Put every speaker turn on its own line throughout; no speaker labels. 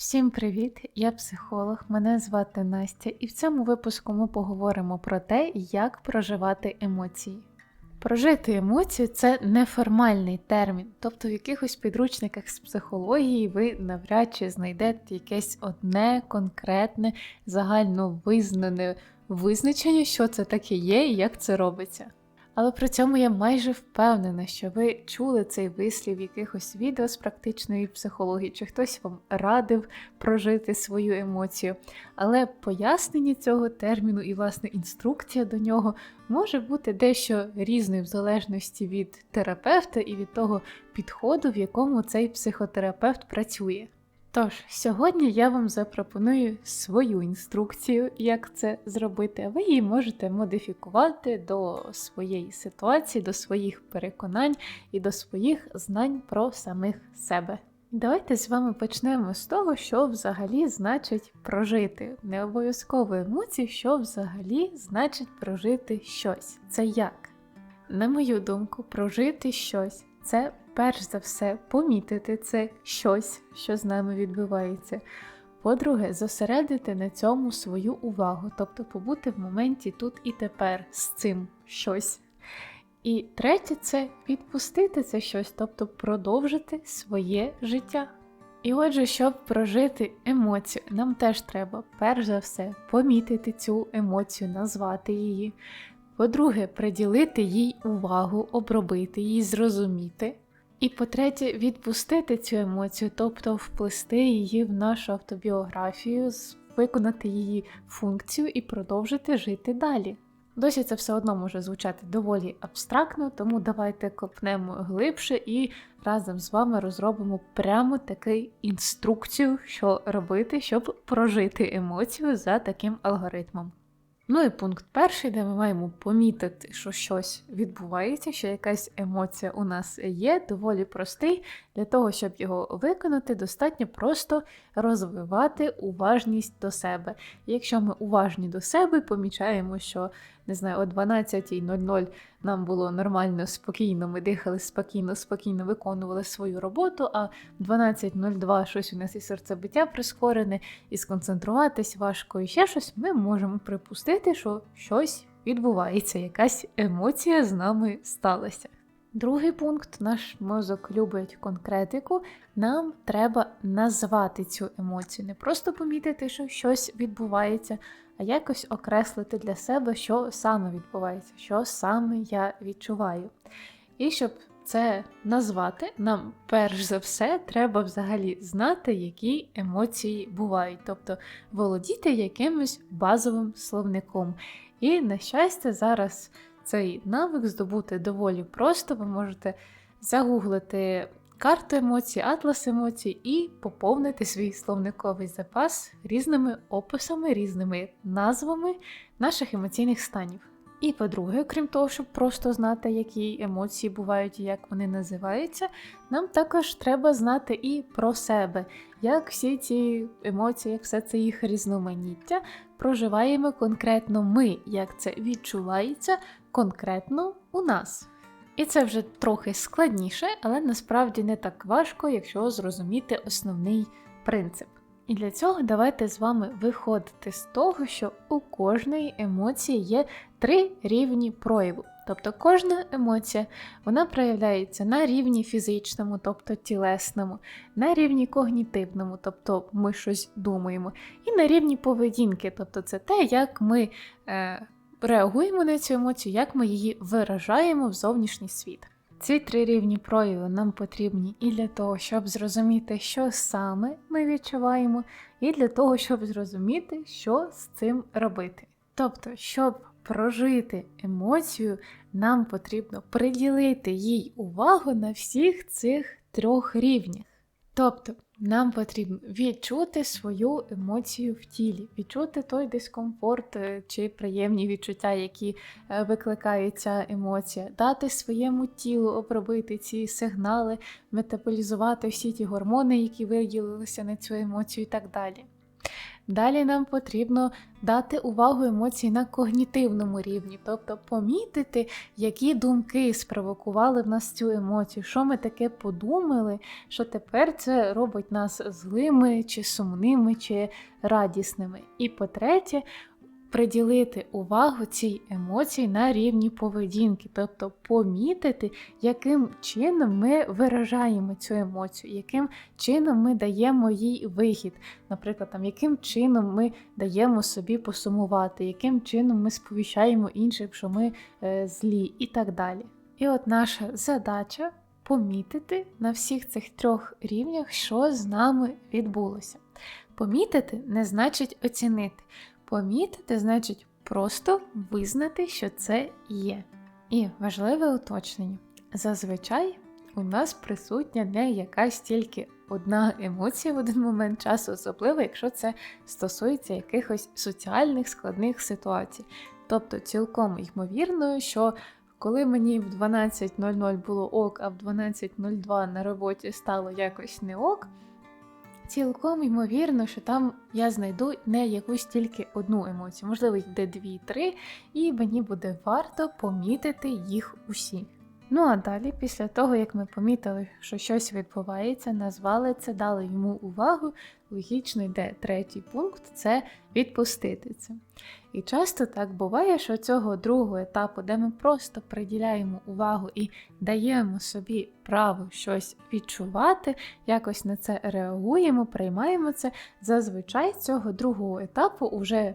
Всім привіт! Я психолог, мене звати Настя, і в цьому випуску ми поговоримо про те, як проживати емоції. Прожити емоцію це неформальний термін, тобто в якихось підручниках з психології ви навряд чи знайдете якесь одне конкретне, загально визнане визначення, що це таке є і як це робиться. Але при цьому я майже впевнена, що ви чули цей вислів якихось відео з практичної психології, чи хтось вам радив прожити свою емоцію. Але пояснення цього терміну і, власне, інструкція до нього може бути дещо різною в залежності від терапевта і від того підходу, в якому цей психотерапевт працює. Тож, сьогодні я вам запропоную свою інструкцію, як це зробити, ви її можете модифікувати до своєї ситуації, до своїх переконань і до своїх знань про самих себе. Давайте з вами почнемо з того, що взагалі значить прожити. Не обов'язково емоції, що взагалі значить прожити щось. Це як? На мою думку, прожити щось це перш за все помітити це щось, що з нами відбувається. По-друге, зосередити на цьому свою увагу, тобто побути в моменті тут і тепер з цим щось. І третє це відпустити це щось, тобто продовжити своє життя. І отже, щоб прожити емоцію, нам теж треба, перш за все, помітити цю емоцію, назвати її. По-друге, приділити їй увагу, обробити її, зрозуміти. І по-третє, відпустити цю емоцію, тобто вплести її в нашу автобіографію, виконати її функцію і продовжити жити далі. Досі це все одно може звучати доволі абстрактно, тому давайте копнемо глибше і разом з вами розробимо прямо таку інструкцію, що робити, щоб прожити емоцію за таким алгоритмом. Ну і пункт перший, де ми маємо помітити, що щось відбувається, що якась емоція у нас є, доволі простий. Для того, щоб його виконати, достатньо просто розвивати уважність до себе. Якщо ми уважні до себе, помічаємо, що не знаю, о 12.00 нам було нормально, спокійно, ми дихали спокійно, спокійно виконували свою роботу, а в 12.02 щось у нас і серцебиття прискорене, і сконцентруватись важко, і ще щось, ми можемо припустити, що щось відбувається, якась емоція з нами сталася. Другий пункт, наш мозок любить конкретику. Нам треба назвати цю емоцію, не просто помітити, що щось відбувається, а якось окреслити для себе, що саме відбувається, що саме я відчуваю. І щоб це назвати, нам перш за все треба взагалі знати, які емоції бувають, тобто володіти якимось базовим словником. І, на щастя, зараз цей навик здобути доволі просто. Ви можете загуглити карту емоцій, атлас емоцій і поповнити свій словниковий запас різними описами, різними назвами наших емоційних станів. І по-друге, крім того, щоб просто знати, які емоції бувають і як вони називаються, нам також треба знати і про себе, як всі ці емоції, як все це їх різноманіття проживаємо конкретно ми, як це відчувається конкретно у нас. І це вже трохи складніше, але насправді не так важко, якщо зрозуміти основний принцип. І для цього давайте з вами виходити з того, що у кожної емоції є три рівні прояву. Тобто кожна емоція вона проявляється на рівні фізичному, тобто тілесному, на рівні когнітивному, тобто ми щось думаємо, і на рівні поведінки, тобто це те, як ми е, реагуємо на цю емоцію, як ми її виражаємо в зовнішній світ. Ці три рівні прояви нам потрібні і для того, щоб зрозуміти, що саме ми відчуваємо, і для того, щоб зрозуміти, що з цим робити. Тобто, щоб прожити емоцію, нам потрібно приділити їй увагу на всіх цих трьох рівнях. Тобто, нам потрібно відчути свою емоцію в тілі, відчути той дискомфорт е, чи приємні відчуття, які е, викликає ця емоція, дати своєму тілу обробити ці сигнали, метаболізувати всі ті гормони, які виділилися на цю емоцію і так далі. Далі нам потрібно дати увагу емоції на когнітивному рівні, тобто помітити, які думки спровокували в нас цю емоцію, що ми таке подумали, що тепер це робить нас злими, чи сумними, чи радісними. І по-третє, приділити увагу цій емоції на рівні поведінки, тобто помітити, яким чином ми виражаємо цю емоцію, яким чином ми даємо їй вихід, наприклад, там, яким чином ми даємо собі посумувати, яким чином ми сповіщаємо інших, що ми е, злі, і так далі. І от наша задача помітити на всіх цих трьох рівнях, що з нами відбулося. Помітити не значить оцінити. Помітити значить просто визнати, що це є. І важливе уточнення. Зазвичай у нас присутня не якась тільки одна емоція в один момент часу, особливо, якщо це стосується якихось соціальних складних ситуацій. Тобто цілком ймовірно, що коли мені в 12.00 було ок, а в 12.02 на роботі стало якось не ок. Цілком ймовірно, що там я знайду не якусь тільки одну емоцію, можливо, йде дві-три, і мені буде варто помітити їх усі. Ну а далі, після того, як ми помітили, що щось відбувається, назвали це, дали йому увагу, логічно йде третій пункт це відпустити це. І часто так буває, що цього другого етапу, де ми просто приділяємо увагу і даємо собі право щось відчувати, якось на це реагуємо, приймаємо це. Зазвичай цього другого етапу вже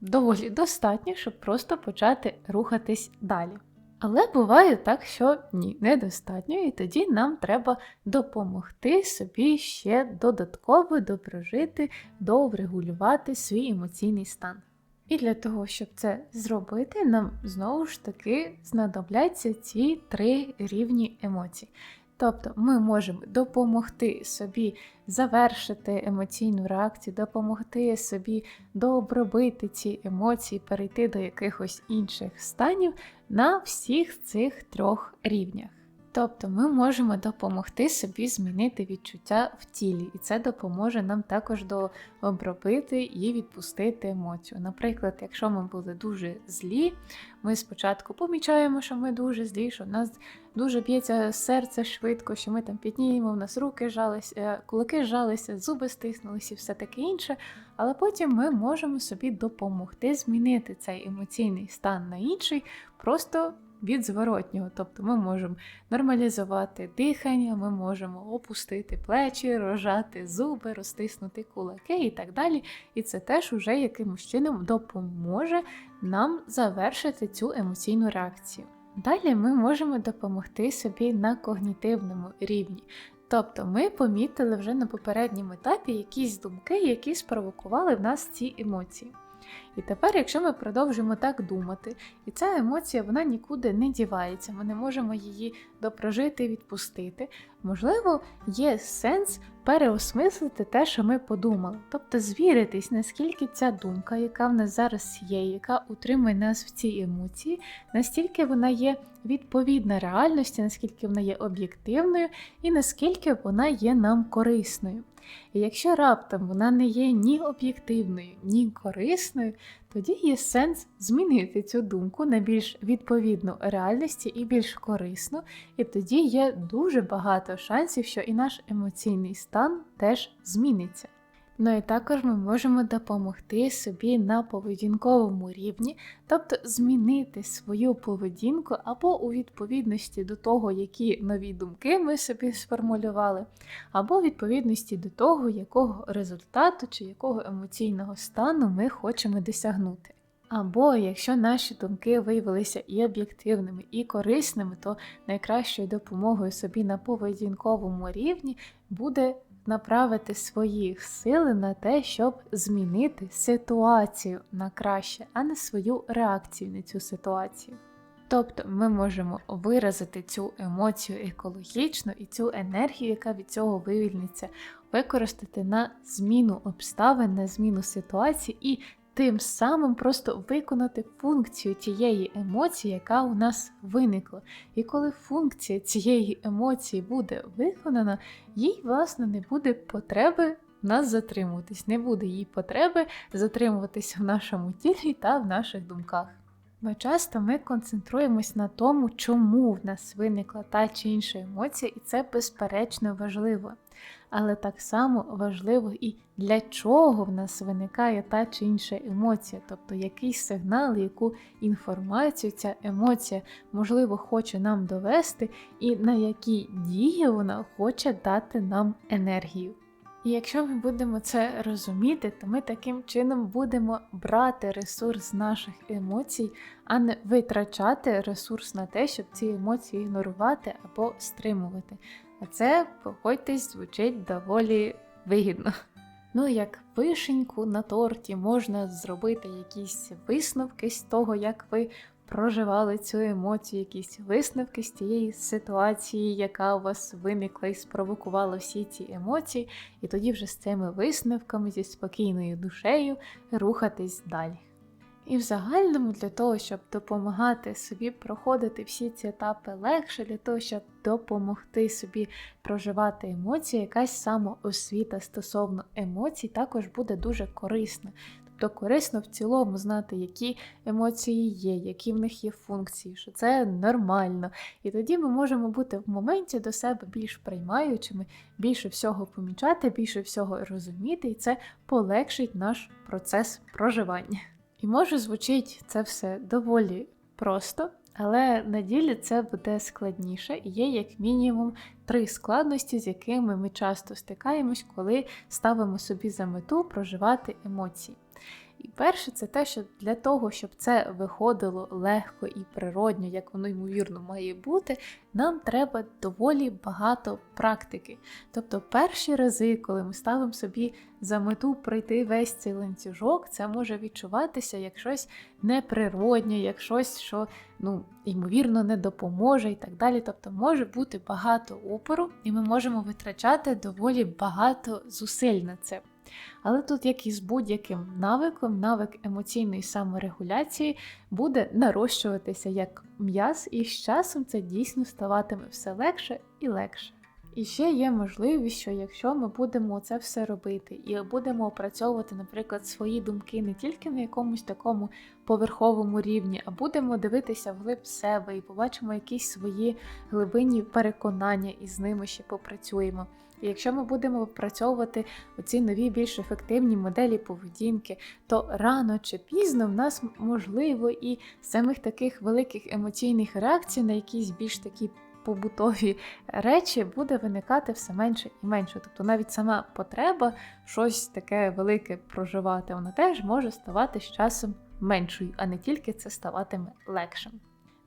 доволі достатньо, щоб просто почати рухатись далі. Але буває так, що ні, недостатньо, і тоді нам треба допомогти собі ще додатково допрожити, доврегулювати свій емоційний стан. І для того, щоб це зробити, нам знову ж таки знадобляться ці три рівні емоцій. Тобто ми можемо допомогти собі завершити емоційну реакцію, допомогти собі добробити ці емоції, перейти до якихось інших станів на всіх цих трьох рівнях. Тобто ми можемо допомогти собі змінити відчуття в тілі, і це допоможе нам також дообробити і відпустити емоцію. Наприклад, якщо ми були дуже злі, ми спочатку помічаємо, що ми дуже злі, що в нас дуже б'ється серце швидко, що ми там підніємо, в нас руки жалися, кулаки жалися, зуби стиснулися і все таке інше. Але потім ми можемо собі допомогти змінити цей емоційний стан на інший, просто від зворотнього. Тобто ми можемо нормалізувати дихання, ми можемо опустити плечі, рожати зуби, розтиснути кулаки і так далі. І це теж уже якимось чином допоможе нам завершити цю емоційну реакцію. Далі ми можемо допомогти собі на когнітивному рівні. Тобто ми помітили вже на попередньому етапі якісь думки, які спровокували в нас ці емоції. І тепер, якщо ми продовжимо так думати, і ця емоція вона нікуди не дівається, ми не можемо її допрожити і відпустити, можливо, є сенс переосмислити те, що ми подумали. Тобто звіритись, наскільки ця думка, яка в нас зараз є, яка утримує нас в цій емоції, настільки вона є відповідна реальності, наскільки вона є об'єктивною і наскільки вона є нам корисною. І якщо раптом вона не є ні об'єктивною, ні корисною, тоді є сенс змінити цю думку на більш відповідну реальності і більш корисну, і тоді є дуже багато шансів, що і наш емоційний стан теж зміниться. Ну і також ми можемо допомогти собі на поведінковому рівні, тобто змінити свою поведінку або у відповідності до того, які нові думки ми собі сформулювали, або у відповідності до того, якого результату чи якого емоційного стану ми хочемо досягнути. Або якщо наші думки виявилися і об'єктивними, і корисними, то найкращою допомогою собі на поведінковому рівні буде направити свої сили на те, щоб змінити ситуацію на краще, а не свою реакцію на цю ситуацію. Тобто ми можемо виразити цю емоцію екологічно і цю енергію, яка від цього вивільниться, використати на зміну обставин, на зміну ситуації і тим самим просто виконати функцію тієї емоції, яка у нас виникла. І коли функція цієї емоції буде виконана, їй, власне, не буде потреби нас затримуватись, не буде їй потреби затримуватись в нашому тілі та в наших думках. Бо часто ми концентруємось на тому, чому в нас виникла та чи інша емоція, і це безперечно важливо. Але так само важливо і для чого в нас виникає та чи інша емоція, тобто який сигнал, яку інформацію ця емоція, можливо, хоче нам довести, і на які дії вона хоче дати нам енергію. І якщо ми будемо це розуміти, то ми таким чином будемо брати ресурс з наших емоцій, а не витрачати ресурс на те, щоб ці емоції ігнорувати або стримувати. А це, погодьтесь, звучить доволі вигідно. Ну, як вишеньку на торті можна зробити якісь висновки з того, як ви проживали цю емоцію, якісь висновки з тієї ситуації, яка у вас виникла і спровокувала всі ці емоції, і тоді вже з цими висновками, зі спокійною душею рухатись далі. І в загальному для того, щоб допомагати собі проходити всі ці етапи легше, для того, щоб допомогти собі проживати емоції, якась самоосвіта стосовно емоцій також буде дуже корисна. Тобто корисно в цілому знати, які емоції є, які в них є функції, що це нормально. І тоді ми можемо бути в моменті до себе більш приймаючими, більше всього помічати, більше всього розуміти, і це полегшить наш процес проживання. І може звучить це все доволі просто, але на ділі це буде складніше і є як мінімум три складності, з якими ми часто стикаємось, коли ставимо собі за мету проживати емоції. І перше, це те, що для того, щоб це виходило легко і природньо, як воно ймовірно має бути, нам треба доволі багато практики. Тобто, перші рази, коли ми ставимо собі за мету пройти весь цей ланцюжок, це може відчуватися як щось неприроднє, як щось, що ну, ймовірно не допоможе і так далі. Тобто може бути багато опору, і ми можемо витрачати доволі багато зусиль на це. Але тут, як і з будь-яким навиком, навик емоційної саморегуляції буде нарощуватися як м'яз, і з часом це дійсно ставатиме все легше і легше. І ще є можливість, що якщо ми будемо це все робити і будемо опрацьовувати, наприклад, свої думки не тільки на якомусь такому поверховому рівні, а будемо дивитися вглиб себе і побачимо якісь свої глибинні переконання і з ними ще попрацюємо. І якщо ми будемо випрацьовувати оці нові більш ефективні моделі поведінки, то рано чи пізно в нас можливо і самих таких великих емоційних реакцій на якісь більш такі побутові речі буде виникати все менше і менше. Тобто навіть сама потреба щось таке велике проживати, вона теж може ставати з часом меншою, а не тільки це ставатиме легшим.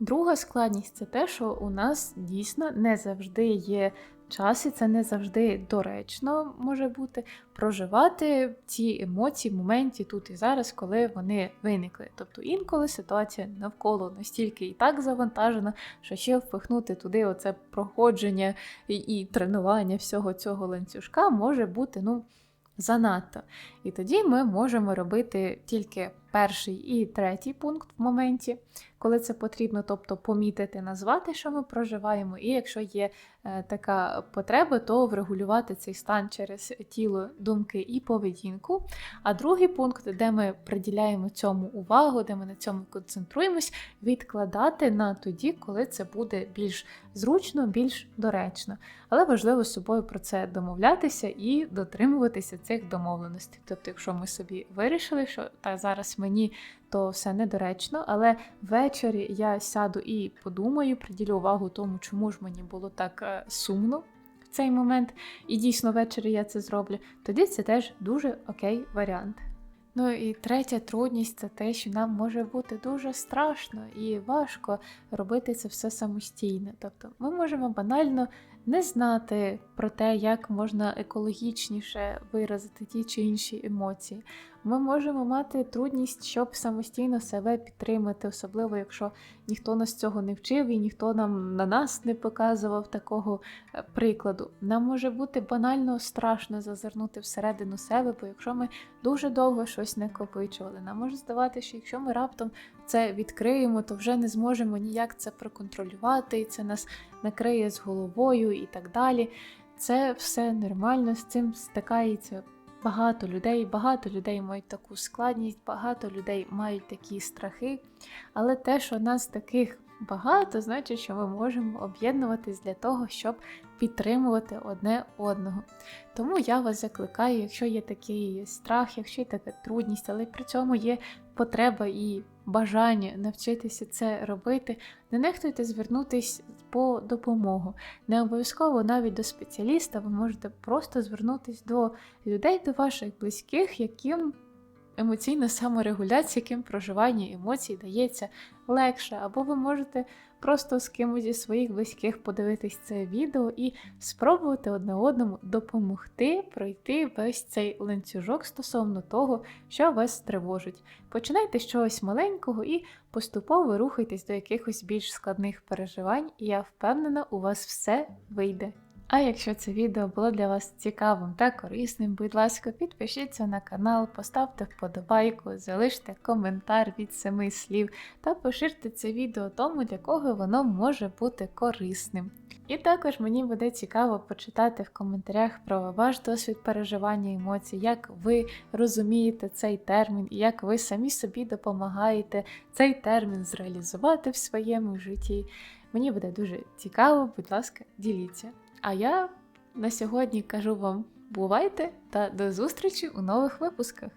Друга складність це те, що у нас дійсно не завжди є час, і це не завжди доречно може бути проживати ці емоції моменті тут і зараз, коли вони виникли. Тобто інколи ситуація навколо настільки і так завантажена, що ще впихнути туди оце проходження і, і тренування всього цього ланцюжка може бути ну, занадто. І тоді ми можемо робити тільки перший і третій пункт в моменті, коли це потрібно, тобто помітити, назвати, що ми проживаємо, і якщо є е, така потреба, то врегулювати цей стан через тіло, думки і поведінку. А другий пункт, де ми приділяємо цьому увагу, де ми на цьому концентруємось, відкладати на тоді, коли це буде більш зручно, більш доречно. Але важливо з собою про це домовлятися і дотримуватися цих домовленостей. Тобто, якщо ми собі вирішили, що та зараз мені то все недоречно, але ввечері я сяду і подумаю, приділю увагу тому, чому ж мені було так е, сумно в цей момент, і дійсно ввечері я це зроблю, тоді це теж дуже окей варіант. Ну і третя трудність це те, що нам може бути дуже страшно і важко робити це все самостійно. Тобто ми можемо банально не знати про те, як можна екологічніше виразити ті чи інші емоції. Ми можемо мати трудність, щоб самостійно себе підтримати, особливо якщо ніхто нас цього не вчив і ніхто нам на нас не показував такого е, прикладу. Нам може бути банально страшно зазирнути всередину себе, бо якщо ми дуже довго щось не копичували, нам може здавати, що якщо ми раптом це відкриємо, то вже не зможемо ніяк це проконтролювати, і це нас накриє з головою і так далі. Це все нормально, з цим стикається багато людей, багато людей мають таку складність, багато людей мають такі страхи. Але те, що нас таких багато, значить, що ми можемо об'єднуватись для того, щоб підтримувати одне одного. Тому я вас закликаю, якщо є такий страх, якщо є така трудність, але при цьому є потреба і бажання навчитися це робити, не нехтуйте звернутися по допомогу. Не обов'язково навіть до спеціаліста, ви можете просто звернутися до людей, до ваших близьких, яким емоційна саморегуляція, яким проживання емоцій дається легше, або ви можете просто з кимось зі своїх близьких подивитись це відео і спробувати одне одному допомогти пройти весь цей ланцюжок стосовно того, що вас тривожить. Починайте з чогось маленького і поступово рухайтесь до якихось більш складних переживань, і я впевнена, у вас все вийде. А якщо це відео було для вас цікавим та корисним, будь ласка, підпишіться на канал, поставте вподобайку, залиште коментар від семи слів та поширте це відео тому, для кого воно може бути корисним. І також мені буде цікаво почитати в коментарях про ваш досвід переживання емоцій, як ви розумієте цей термін, і як ви самі собі допомагаєте цей термін зреалізувати в своєму житті. Мені буде дуже цікаво, будь ласка, діліться. А я на сьогодні кажу вам бувайте та до зустрічі у нових випусках.